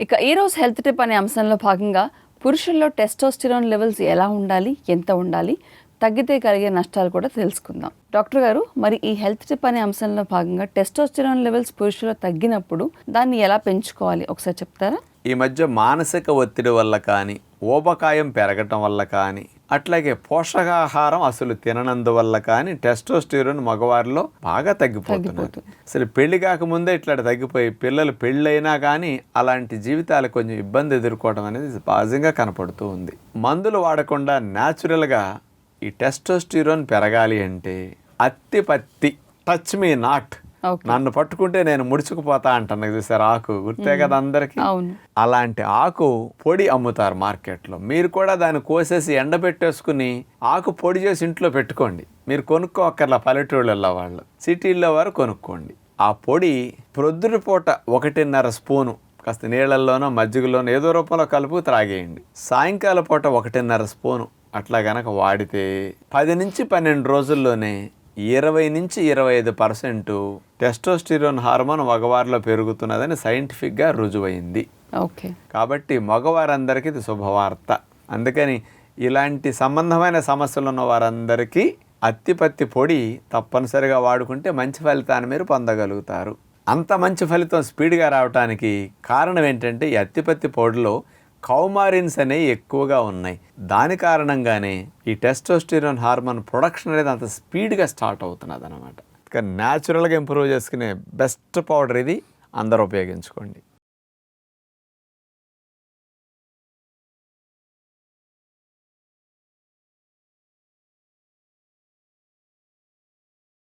ఇక ఈ health tip అనే అంశంలో భాగంగా పురుషుల్లో టెస్టోస్టిరోన్ లెవెల్స్ ఎలా ఉండాలి ఎంత ఉండాలి తగ్గితే కలిగే నష్టాలు కూడా తెలుసుకుందాం. డాక్టర్ గారు మరి ఈ హెల్త్ టిప్ అనే అంశంలో భాగంగా టెస్టోస్టిరాన్ లెవెల్స్ పురుషుల్లో తగ్గినప్పుడు దాన్ని ఎలా పెంచుకోవాలి? ఒకసారి చెప్తారా? ఈ మధ్య మానసిక ఒత్తిడి వల్ల కానీ ఊబకాయం పెరగటం వల్ల కానీ అట్లాగే పోషకాహారం అసలు తిననందువల్ల కానీ టెస్టోస్టిరోన్ మగవారిలో బాగా తగ్గిపోతున్నది అసలు పెళ్ళి కాకముందే ఇట్లా తగ్గిపోయి పిల్లలు పెళ్ళైనా కానీ అలాంటి జీవితాలు కొంచెం ఇబ్బంది ఎదుర్కోవడం అనేది సహజంగా కనపడుతూ ఉంది. మందులు వాడకుండా న్యాచురల్గా ఈ టెస్టోస్టిరోన్ పెరగాలి అంటే అత్తి పత్తి టచ్ మీ నాట్ నన్ను పట్టుకుంటే నేను ముడుచుకుపోతా అంటాను చూసారు ఆకు. గుర్తే కదా అందరికి? అలాంటి ఆకు పొడి అమ్ముతారు మార్కెట్లో. మీరు కూడా దాన్ని కోసేసి ఎండబెట్టేసుకుని ఆకు పొడి చేసి ఇంట్లో పెట్టుకోండి. మీరు కొనుక్కోక్కర్లా పల్లెటూళ్ళల్లో వాళ్ళు. సిటీల్లో వారు కొనుక్కోండి. ఆ పొడి ప్రొద్దున పూట ఒకటిన్నర స్పూను కాస్త నీళ్ళల్లోనో మజ్జిగలోనో ఏదో రూపంలో కలుపు త్రాగేయండి. సాయంకాల పూట ఒకటిన్నర స్పూను అట్లా గనక వాడితే పది నుంచి పన్నెండు రోజుల్లోనే ఇరవై నుంచి ఇరవై ఐదు పర్సెంట్ టెస్టోస్టిరోన్ హార్మోన్ మగవారిలో పెరుగుతున్నదని సైంటిఫిక్గా రుజువైంది. ఓకే. కాబట్టి మగవారందరికీ ఇది శుభవార్త. అందుకని ఇలాంటి సంబంధమైన సమస్యలు ఉన్న వారందరికీ అత్తిపత్తి పొడి తప్పనిసరిగా వాడుకుంటే మంచి ఫలితాన్ని మీరు పొందగలుగుతారు. అంత మంచి ఫలితం స్పీడ్గా రావడానికి కారణం ఏంటంటే ఈ అత్తిపత్తి పొడిలో కౌమారిన్స్ అనేవి ఎక్కువగా ఉన్నాయి. దాని కారణంగానే ఈ టెస్టోస్టిరోన్ హార్మోన్ ప్రొడక్షన్ అనేది అంత స్పీడ్గా స్టార్ట్ అవుతున్నది అనమాట ఇక న్యాచురల్గా ఇంప్రూవ్ చేసుకునే బెస్ట్ పౌడర్ ఇది. అందరూ ఉపయోగించుకోండి.